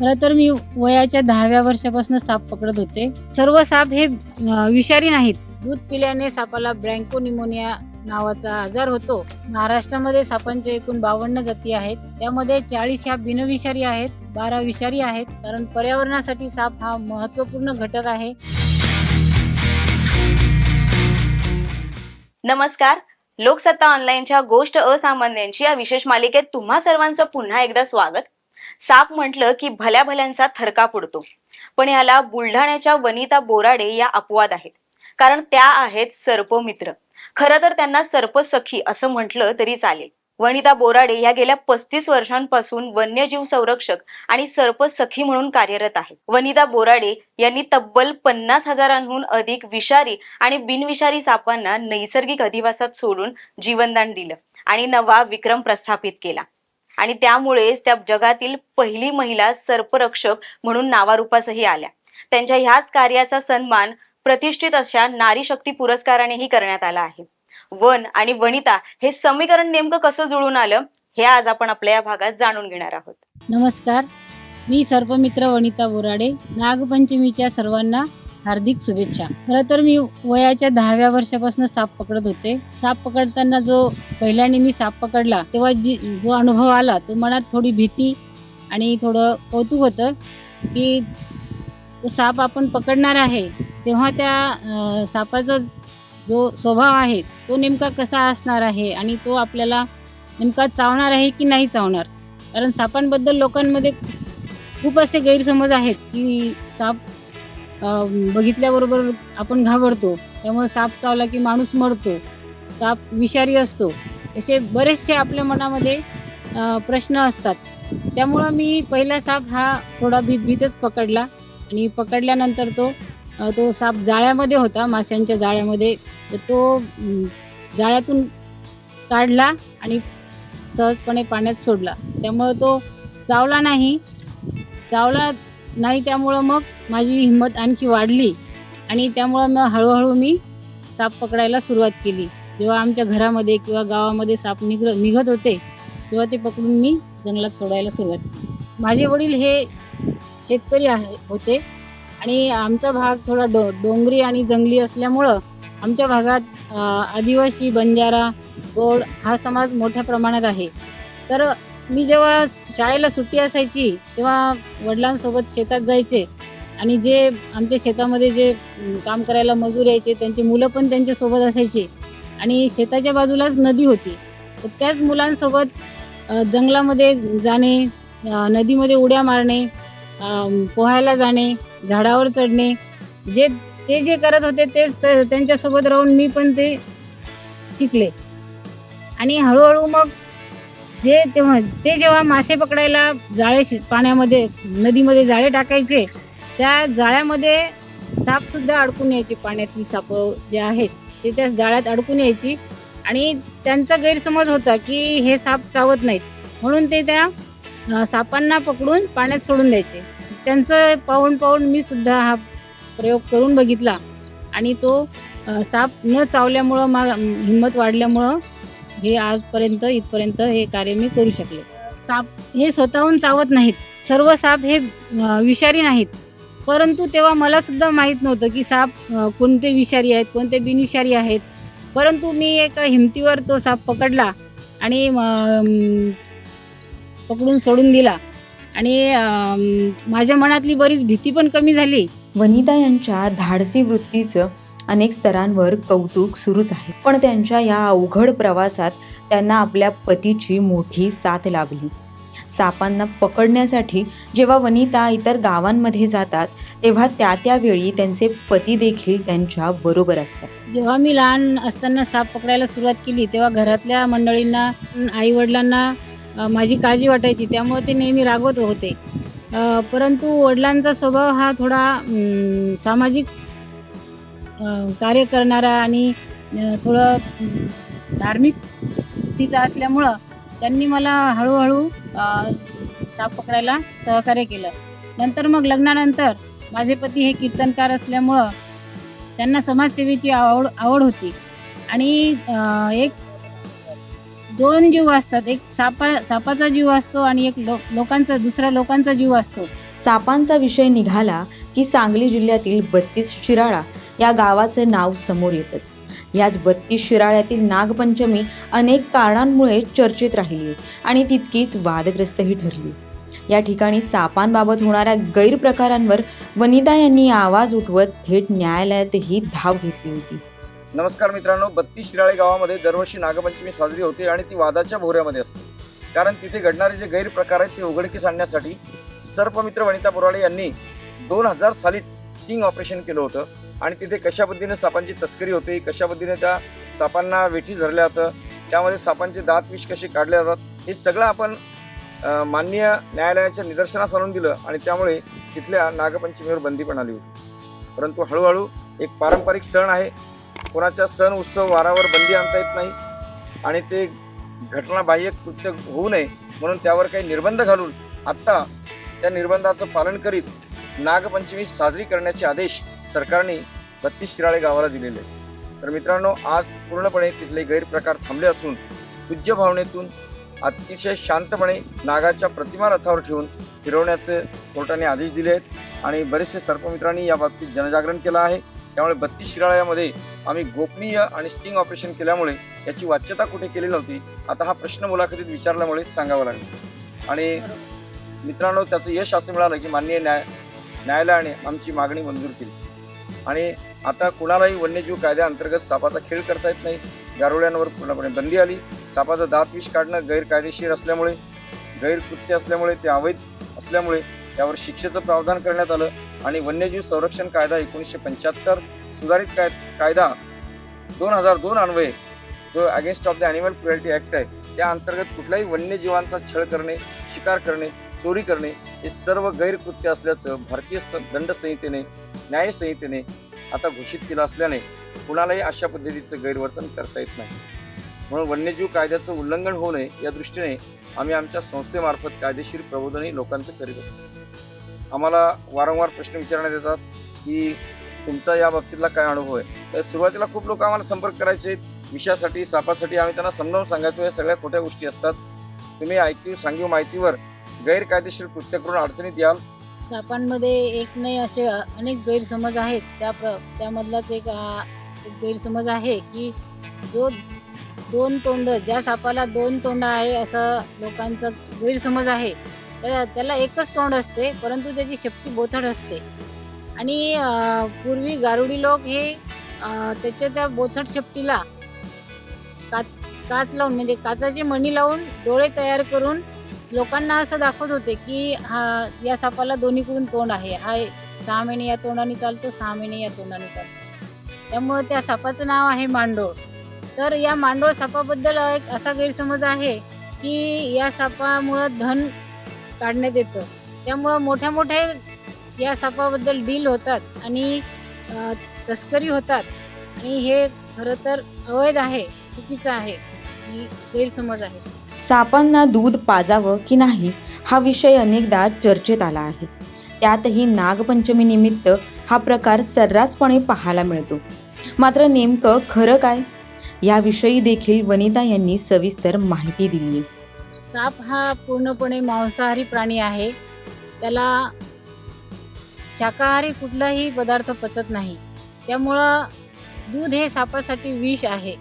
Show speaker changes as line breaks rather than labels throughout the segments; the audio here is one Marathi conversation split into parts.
खरं तर मी वयाच्या दहाव्या वर्षापासून साप पकडत होते. सर्व साप हे विषारी नाहीत. दूध पिल्याने सापाला ब्रँको निमोनिया नावाचा आजार होतो. महाराष्ट्रामध्ये सापांचे एकूण बावन्न जाती आहेत. त्यामध्ये चाळीस ह्या बिनविषारी आहेत बारा विषारी आहेत. कारण पर्यावरणासाठी साप हा महत्त्वपूर्ण घटक आहे.
नमस्कार. लोकसत्ता ऑनलाईनच्या गोष्ट असामान्यांची या विशेष मालिकेत तुम्हा सर्वांचं पुन्हा एकदा स्वागत. साप म्हटलं की भल्या भल्यांचा थरका पुडतो पण याला बुलढाण्याच्या वनिता बोराडे या अपवाद आहेत. कारण त्या आहेत सर्पमित्र. खरं तर त्यांना सर्पसखी असं म्हटलं तरी चालेल. वनिता बोराडे या गेल्या पस्तीस वर्षांपासून वन्यजीव संरक्षक आणि सर्पसखी म्हणून कार्यरत आहेत. वनिता बोराडे यांनी तब्बल पन्नास हजारांहून अधिक विषारी आणि बिनविषारी सापांना नैसर्गिक अधिवासात सोडून जीवनदान दिलं आणि नवा विक्रम प्रस्थापित केला. आणि त्यामुळेच त्या जगातील पहिली महिला सर्परक्षक म्हणून नावारूपासही आल्या. त्यांच्या ह्याच कार्याचा सन्मान प्रतिष्ठित अशा नारी शक्ती पुरस्कारानेही करण्यात आला आहे. वन आणि वनिता हे समीकरण नेमकं कसं जुळून आलं हे आज आपण आपल्या या भागात जाणून घेणार आहोत.
नमस्कार. मी सर्पमित्र वनिता बोराडे. नागपंचमीच्या सर्वांना हार्दिक शुभेच्छा. खरं तर मी वयाच्या दहाव्या वर्षापासून साप पकडत होते. साप पकडताना जो पहिल्याने मी साप पकडला तेव्हा जी जो अनुभव आला तो मनात थोडी भीती आणि थोडं कौतुक होतं की तो साप आपण पकडणार आहे. तेव्हा त्या सापाचा जो स्वभाव आहे तो नेमका कसा असणार आहे आणि तो आपल्याला नेमका चावणार आहे की नाही चावणार? कारण सापांबद्दल लोकांमध्ये खूप असे गैरसमज आहेत की साप बघितल्याबरोबर आपण घाबरतो. त्यामुळे साप चावला की माणूस मरतो. साप विषारी असतो. असे बरेचसे आपल्या मनामध्ये प्रश्न असतात. त्यामुळं मी पहिला साप हा थोडा भीत भीतच पकडला. आणि पकडल्यानंतर तो तो साप जाळ्यामध्ये होता माशांच्या जाळ्यामध्ये. तर तो जाळ्यातून काढला आणि सहजपणे पाण्यात सोडला. त्यामुळं तो चावला नाही. चावला नाही त्यामुळं मग माझी हिंमत आणखी वाढली. आणि त्यामुळं मग हळूहळू मी साप पकडायला सुरुवात केली. जेव्हा आमच्या घरामध्ये किंवा गावामध्ये साप निघ निघत होते तेव्हा ते पकडून मी जंगलात सोडायला सुरुवात केली. माझे वडील हे शेतकरी आहे होते. आणि आमचा भाग थोडा डो डोंगरी आणि जंगली असल्यामुळं आमच्या भागात आदिवासी बंजारा गोड हा समाज मोठ्या प्रमाणात आहे. तर मी जेव्हा शाळेला सुट्टी असायची तेव्हा वडिलांसोबत शेतात जायचे. आणि जे आमच्या शेतामध्ये जे काम करायला मजूर यायचे त्यांची मुलं पण त्यांच्यासोबत असायची. आणि शेताच्या बाजूलाच नदी होती. तर त्याच मुलांसोबत जंगलामध्ये जाणे नदीमध्ये उड्या मारणे पोहायला जाणे झाडावर चढणे जे ते जे करत होते तेच त्यांच्यासोबत राहून मी पण ते शिकले. आणि हळूहळू मग जे तेव्हा ते जेव्हा मासे पकडायला जाळे पाण्यामध्ये नदीमध्ये जाळे टाकायचे त्या जाळ्यामध्ये सापसुद्धा अडकून यायचे. पाण्यातली सापं जे आहेत ते त्या जाळ्यात अडकून यायची. आणि त्यांचा गैरसमज होता की हे साप चावत नाहीत. म्हणून ते त्या सापांना पकडून पाण्यात सोडून द्यायचे. त्यांचं पाहून पाहून मी सुद्धा हा प्रयोग करून बघितला. आणि तो साप न चावल्यामुळं मा हिंमत वाढल्यामुळं हे आजपर्यंत इथपर्यंत हे कार्य मी करू शकले. साप हे स्वतःहून चावत नाहीत. सर्व साप हे विषारी नाहीत. परंतु तेव्हा मला सुद्धा माहीत नव्हतं की साप कोणते विषारी आहेत कोणते बिनविषारी आहेत. परंतु मी एका हिमतीवर तो साप पकडला आणि पकडून सोडून दिला. आणि माझ्या मनातली बरीच भीती पण कमी झाली.
वनिता यांच्या धाडसी वृत्तीचं अनेक स्तरांवर कौतुक सुरूच आहे. पण त्यांच्या या अवघड प्रवासात त्यांना आपल्या पतीची मोठी साथ लाभली सापांना पकडण्यासाठी जेव्हा वनिता इतर गावांमध्ये जातात तेव्हा त्या त्यावेळी त्यांचे पती देखील त्यांच्या बरोबर असतात.
जेव्हा मी लहान असताना साप पकडायला सुरुवात केली तेव्हा घरातल्या मंडळींना आई वडिलांना माझी काळजी वाटायची. त्यामुळे ते नेहमी रागवत होते. परंतु वडिलांचा स्वभाव हा थोडा सामाजिक कार्य करणारा आणि थोडं धार्मिक तिचा असल्यामुळं त्यांनी मला हळूहळू साप पकडायला सहकार्य केलं. नंतर मग लग्नानंतर माझे पती हे कीर्तनकार असल्यामुळं त्यांना समाजसेवेची आवड आवड होती. आणि एक दोन जीव असतात. एक सापा सापाचा जीव असतो आणि एक लो लोकांचा दुसरा लोकांचा जीव असतो.
सापांचा विषय निघाला की सांगली जिल्ह्यातील बत्तीस शिराळा या गावाचे नाव समोर येतच. याच बत्तीस शिराळ्यातील नागपंचमी अनेक कारणांमुळे चर्चेत राहिली आणि तितकीच वादग्रस्तही ठरली. या ठिकाणी सापांबाबत होणाऱ्या गैरप्रकारांवर वनिता यांनी आवाज उठवत थेट न्यायालयातही धाव घेतली होती.
नमस्कार मित्रांनो बत्तीस शिराळे गावामध्ये दरवर्षी नागपंचमी साजरी होते आणि ती वादाच्या भोऱ्यामध्ये असते. कारण तिथे घडणारे जे गैरप्रकार आहेत ते उघडकीस आणण्यासाठी सर्पमित्र वनिता बोराळे यांनी दोन हजार सालीच स्टिंग ऑपरेशन केलं होतं आणि तिथे कशा पद्धतीने सापांची तस्करी होते कशा पद्धतीने त्या सापांना वेठी धरल्या जातं त्यामध्ये सापांचे दात विष कसे काढले जातात हे सगळं आपण माननीय न्यायालयाच्या निदर्शनास आणून दिलं आणि त्यामुळे तिथल्या नागपंचमीवर बंदी पण आली होती. परंतु हळूहळू एक पारंपरिक सण आहे. कोणाच्या सण उत्सव वारावर बंदी आणता येत नाही आणि ते घटनाबाह्य कृत्य होऊ नये म्हणून त्यावर काही निर्बंध घालून आत्ता त्या निर्बंधाचं पालन करीत नागपंचमी साजरी करण्याचे आदेश सरकारने बत्तीस शिराळे गावाला दिलेले आहेत. तर मित्रांनो आज पूर्णपणे तिथले गैरप्रकार थांबले असून पूज्य भावनेतून अतिशय शांतपणे नागाच्या प्रतिमा रथावर ठेवून फिरवण्याचे कोर्टाने आदेश दिले आहेत आणि बरेचसे सर्पमित्रांनी या बाबतीत जनजागरण केलं आहे. त्यामुळे बत्तीस शिराळ्यामध्ये आम्ही गोपनीय आणि स्टिंग ऑपरेशन केल्यामुळे याची वाच्यता कुठे केली नव्हती आता हा प्रश्न मुलाखतीत विचारल्यामुळे सांगावा लागला. आणि मित्रांनो त्याचं यश असं मिळालं की माननीय न्याय न्यायालयाने आमची मागणी मंजूर केली. आणि आता कुणालाही वन्यजीव कायद्याअंतर्गत सापाचा खेळ करता येत नाही. गारोळ्यांवर पूर्णपणे बंदी आली. सापाचं दात विष काढणं गैरकायदेशीर असल्यामुळे गैरकृत्य असल्यामुळे ते अवैध असल्यामुळे त्यावर शिक्षेचं प्रावधान करण्यात आलं. आणि वन्यजीव संरक्षण कायदा एकोणीसशे पंच्याहत्तर सुधारित काय कायदा दोन हजार दोन अन्वये जो against of the animal cruelty act आहे त्या अंतर्गत कुठल्याही वन्यजीवांचा छळ करणे शिकार करणे चोरी करणे हे सर्व गैरकृत्य असल्याचं भारतीय स- न्यायसंहितेने आता घोषित केलं असल्याने कुणालाही अशा पद्धतीचं गैरवर्तन करता येत नाही. म्हणून वन्यजीव कायद्याचं उल्लंघन होऊ नये या दृष्टीने आम्ही आमच्या संस्थेमार्फत कायदेशीर प्रबोधनही लोकांचं करीत असतो. आम्हाला वारंवार प्रश्न विचारण्यात येतात की तुमचा या बाबतीतला काय अनुभव आहे? तर सुरुवातीला खूप लोक आम्हाला संपर्क करायचे विषयासाठी सापासाठी आम्ही त्यांना समजावून सांगायचो. या सगळ्या खोट्या गोष्टी असतात. तुम्ही ऐकीव सांगीव माहितीवर गैरकायदेशीर कृत्य करून अडचणीत याल.
सापांमध्ये एक नाही असे अनेक गैरसमज आहेत. त्या प्र त्यामधलाच एक आ, एक गैरसमज आहे की जो दोन तोंड ज्या सापाला दोन तोंड आहे असं लोकांचा गैरसमज आहे. त्या- त्याला एकच तोंड असते परंतु त्याची शेपटी बोथड असते. आणि अ, पूर्वी गारुडी लोक हे अ, त्याच्या त्या बोथड शेपटीला काच काच लावून म्हणजे काचाची मणी लावून डोळे तयार करून लोकांना असं दाखवत होते की हा या सापाला दोन्हीकडून तोंड आहे. हा सहा महिने या तोंडाने चालतो सहा महिने या तोंडाने चालतो. त्यामुळं त्या सापाचं नाव आहे मांडोळ. तर या मांडोळ सापाबद्दल एक असा गैरसमज आहे की या सापामुळं धन काढण्यात येतं. त्यामुळं मोठ्या मोठ्या या सापाबद्दल डील होतात आणि तस्करी होतात. आणि हे खरं तर अवैध आहे चुकीचं आहे. ही गैरसमज आहे
सापांना दूध पाजावं की नाही हा विषय अनेकदा चर्चेत आला आहे. त्यातही नागपंचमी निमित्त हा प्रकार सर्रासपणे पाहायला मिळतो. मात्र नेमकं खरं काय? याविषयी देखील वनिता यांनी सविस्तर माहिती दिली
साप हा पूर्णपणे मांसाहारी प्राणी आहे. त्याला शाकाहारी कुठलाही पदार्थ पचत नाही. त्यामुळं दूध हे सापासाठी विष आहे.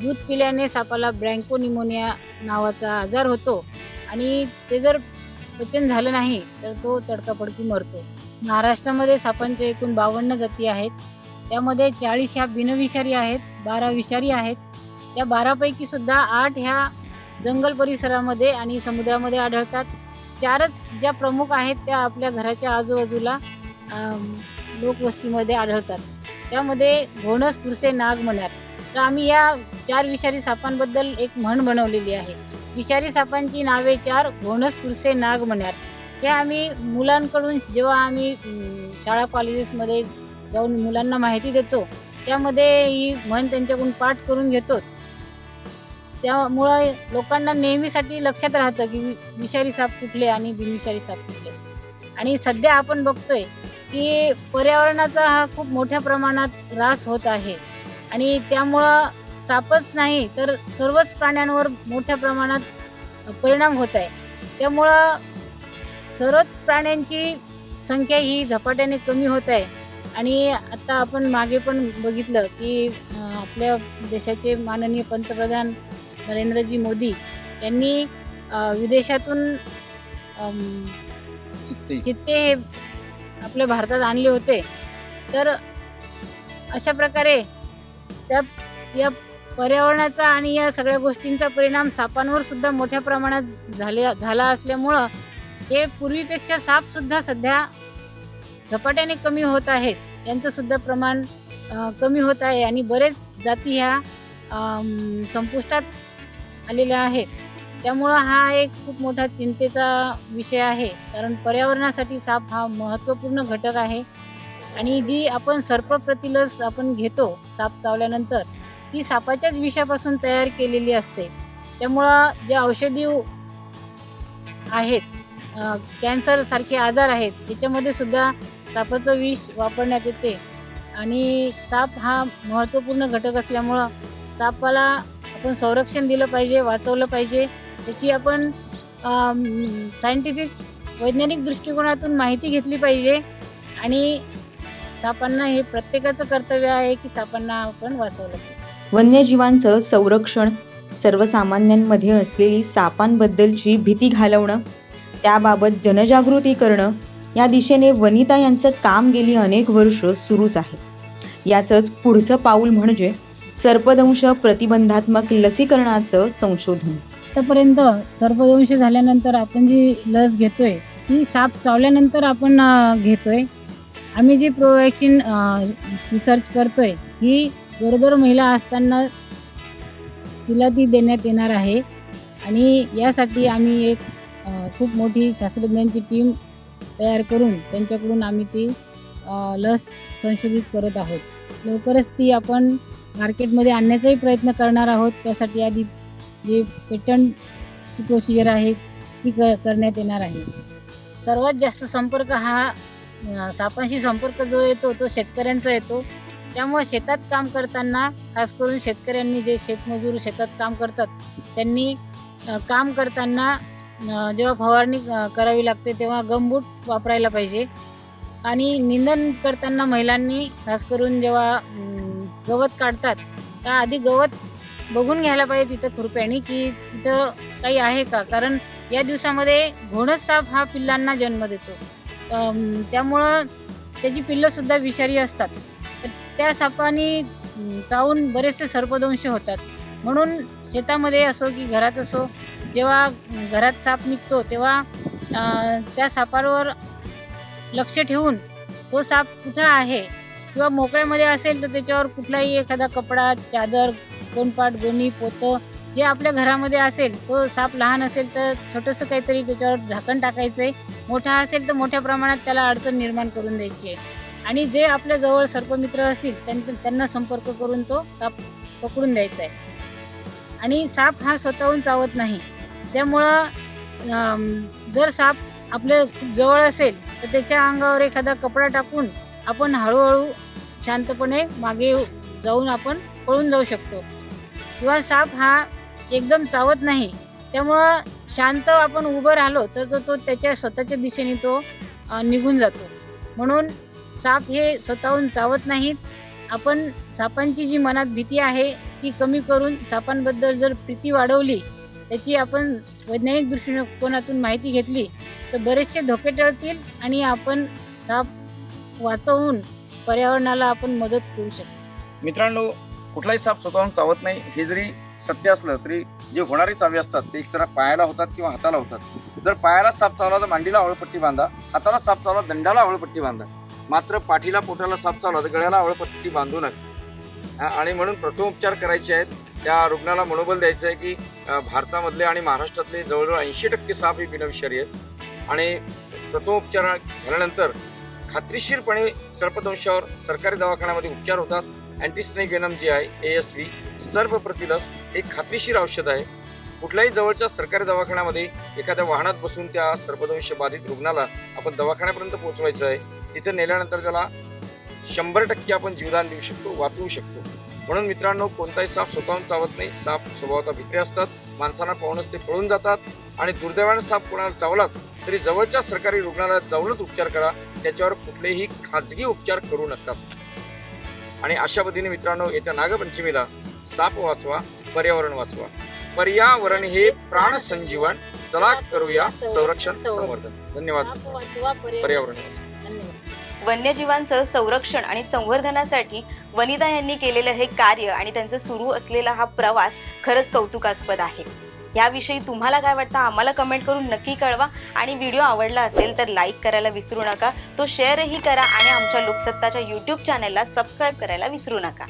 दूध पिल्याने सापाला ब्रँको निमोनिया नावाचा आजार होतो आणि ते जर पचन झालं नाही तर तो तडकाफडकी मरतो. महाराष्ट्रामध्ये सापांच्या एकूण बावन्न जाती आहेत. त्यामध्ये चाळीस ह्या बिनविषारी आहेत बारा विषारी आहेत. त्या बारापैकी सुद्धा आठ ह्या जंगल परिसरामध्ये आणि समुद्रामध्ये आढळतात. चारच ज्या प्रमुख आहेत त्या आपल्या घराच्या आजूबाजूला लोकवस्तीमध्ये आढळतात. त्यामध्ये घोणस पुरसे नाग म्हणतात तर आम्ही या चार विषारी सापांबद्दल एक म्हण बनवलेली आहे. विषारी सापांची नावे चार घोणस पुरसे नाग म्हणतात हे आम्ही मुलांकडून जेव्हा आम्ही शाळा कॉलेजेसमध्ये जाऊन मुलांना माहिती देतो त्यामध्ये ही म्हण त्यांच्याकडून पाठ करून घेतो. त्यामुळं लोकांना नेहमीसाठी लक्षात राहतं की वि- विषारी साप कुठले आणि बिनविषारी साप कुठले. आणि सध्या आपण बघतोय की पर्यावरणाचा हा खूप मोठ्या प्रमाणात ऱ्हास होत आहे. आणि त्यामुळं सापच नाही तर सर्वच प्राण्यांवर मोठ्या प्रमाणात परिणाम होत आहे त्यामुळं सर्वच प्राण्यांची संख्या ही झपाट्याने कमी होत आहे आणि आता आपण मागे पण बघितलं की आपल्या देशाचे माननीय पंतप्रधान नरेंद्रजी मोदी यांनी विदेशातून चित्ते हे आपल्या भारतात आणले होते. तर अशा प्रकारे त्या या पर्यावरणाचा आणि या सगळ्या गोष्टींचा परिणाम सापांवर सुद्धा मोठ्या प्रमाणात झाले झाला असल्यामुळं हे पूर्वीपेक्षा साप सुद्धा सध्या झपाट्याने कमी होत आहेत. यांचं सुद्धा प्रमाण कमी होत आहे आणि बरेच जाती ह्या संपुष्टात आलेल्या आहेत. त्यामुळं हा एक खूप मोठा चिंतेचा विषय आहे. कारण पर्यावरणासाठी साप हा महत्त्वपूर्ण घटक आहे. आणि जी आपण सर्पप्रतिलस आपण घेतो साप चावल्यानंतर ती सापाच्याच विषापासून तयार केलेली असते. त्यामुळं जे औषधी आहेत कॅन्सरसारखे आजार आहेत त्याच्यामध्ये सुद्धा सापाचं विष वापरण्यात येते. आणि साप हा महत्त्वपूर्ण घटक असल्यामुळं सापाला आपण संरक्षण दिलं पाहिजे वाचवलं पाहिजे. त्याची आपण सायंटिफिक वैज्ञानिक दृष्टिकोनातून माहिती घेतली पाहिजे. आणि सापांना हे प्रत्येकाचं कर्तव्य आहे की सापांना आपण वाचवलं पाहिजे.
वन्यजीवांचं संरक्षण सर्वसामान्यांमध्ये असलेली सापांबद्दलची भीती घालवणं त्याबाबत जनजागृती करणं या दिशेने वनिता यांचं काम गेली अनेक वर्ष सुरूच आहे. याचंच पुढचं पाऊल म्हणजे सर्पदंश प्रतिबंधात्मक लसीकरणाचं संशोधन.
आतापर्यंत सर्पदंश झाल्यानंतर आपण जी लस घेतोय ती साप चावल्यानंतर आपण अं, घेतोय. आम्ही जी प्रोवॅक्सिन रिसर्च करतोय ही गरोदर महिला असताना तिला ती देण्यात येणार आहे. आणि यासाठी आम्ही एक खूप मोठी शास्त्रज्ञांची टीम तयार करून त्यांच्याकडून आम्ही ती लस संशोधित करत आहोत. लवकरच ती आपण मार्केटमध्ये आणण्याचाही प्रयत्न करणार आहोत. त्यासाठी आधी जे पेटंटची प्रोसिजर आहे ती क करण्यात येणार आहे. सर्वात जास्त संपर्क हा अं, सापांशी संपर्क जो येतो तो शेतकऱ्यांचा येतो. त्यामुळे शेतात काम करताना खास करून शेतकऱ्यांनी जे शेतमजूर शेतात काम करतात त्यांनी अं, काम करताना अं, जेव्हा फवारणी अं, करावी लागते तेव्हा गमबूट वापरायला पाहिजे. आणि निंदन करताना महिलांनी खास करून जेव्हा अं, गवत काढतात त्या आधी गवत बघून घ्यायला पाहिजे तिथं खुरप्याने की तिथं काही आहे का? कारण या दिवसामध्ये घोणस साप हा पिल्लांना जन्म देतो. त्यामुळं त्याची पिल्लंसुद्धा विषारी असतात. तर त्या सापाने चावून बरेचसे सर्पदंश होतात. म्हणून शेतामध्ये असो की घरात असो जेव्हा घरात साप निघतो तेव्हा त्या सापावर लक्ष ठेवून तो साप कुठं आहे किंवा मोकळ्यामध्ये असेल तर त्याच्यावर कुठलाही एखादा कपडा चादर कोणपाट गोणी पोतं जे आपल्या घरामध्ये असेल तो साप लहान असेल तर छोटंसं काहीतरी त्याच्यावर झाकण टाकायचं आहे मोठा असेल तर मोठ्या प्रमाणात त्याला अडचण निर्माण करून द्यायची आहे. आणि जे आपल्या जवळ सर्पमित्र असतील त्यांना त्यांना संपर्क करून तो साप पकडून द्यायचा आहे. आणि साप हा स्वतःहून चावत नाही. त्यामुळं जर साप आपल्या जवळ असेल तर त्याच्या अंगावर एखादा कपडा टाकून आपण हळूहळू शांतपणे मागे जाऊन आपण पळून जाऊ शकतो. किंवा साप हा एकदम चावत नाही. त्यामुळं शांत आपण उभं राहिलो तर तो तो त्याच्या स्वतःच्या दिशेने तो निघून जातो. म्हणून साप हे स्वतःहून चावत नाहीत. आपण सापांची जी मनात भीती आहे ती कमी करून सापांबद्दल जर प्रीती वाढवली त्याची आपण वैज्ञानिक दृष्टिकोनातून माहिती घेतली तर बरेचसे धोके टळतील आणि आपण साप वाचवून पर्यावरणाला आपण मदत करू शकतो.
मित्रांनो कुठलाही साप स्वतःहून चावत नाही. हे जरी सत्य असलं तरी जे होणारे चावे असतात ते एकतर पायाला होतात किंवा हाताला होतात. जर पायाला साप चावला तर मांडीला आवळपट्टी बांधा हाताला साप चावला दंडाला आवळपट्टी बांधा. मात्र पाठीला पोटाला साप चावला तर गळ्याला आवळपट्टी बांधू नका. आणि म्हणून प्रथमोपचार करायचे आहेत. त्या रुग्णाला मनोबल द्यायचं आहे की भारतामधले आणि महाराष्ट्रातले जवळजवळ ऐंशी टक्के साप हे बिनविषारी आहेत. आणि प्रथमोपचार झाल्यानंतर खात्रीशीरपणे सर्पदंशावर सरकारी दवाखान्यामध्ये उपचार होतात. अँटीस्नेक वेनम जे आहे ए एस व्ही सर्व प्रतिलस एक खात्रीशीर औषध आहे. कुठल्याही जवळच्या सरकारी दवाखान्यामध्ये एखाद्या वाहनात बसून त्या सर्पदंश बाधित रुग्णाला आपण दवाखान्यापर्यंत पोहोचवायचं आहे. तिथे नेल्यानंतर त्याला शंभर टक्के आपण जीवदान देऊ शकतो वाचवू शकतो. म्हणून मित्रांनो कोणताही साप स्वतःहून चावत नाही. साप स्वभावता भित्रे असतात. माणसांना पाहूनच ते पळून जातात. आणि दुर्दैवानं साप कोणाला चावलाच तरी जवळच्या सरकारी रुग्णालयात जाऊनच उपचार करा. त्याच्यावर कुठलेही खाजगी उपचार करू नका. आणि अशा पद्धतीने मित्रांनो येत्या नागपंचमीला साप वाचवा. पर्यावरण वाचवा. पर्यावरण हे प्राण संजीवन. चला करूया संरक्षण संवर्धन. धन्यवाद.
पर्यावरण
वन्यजीवांचं संरक्षण आणि संवर्धनासाठी वनिता यांनी केलेलं हे कार्य आणि त्यांचं सुरू असलेला हा प्रवास खरंच कौतुकास्पद आहे. याविषयी तुम्हाला काय वाटतं आम्हाला कमेंट करून नक्की कळवा. आणि व्हिडिओ आवडला असेल तर लाईक करायला विसरू नका. तो शेअरही करा आणि आमच्या लोकसत्ताच्या यूट्यूब चॅनलला सबस्क्राईब करायला विसरू नका.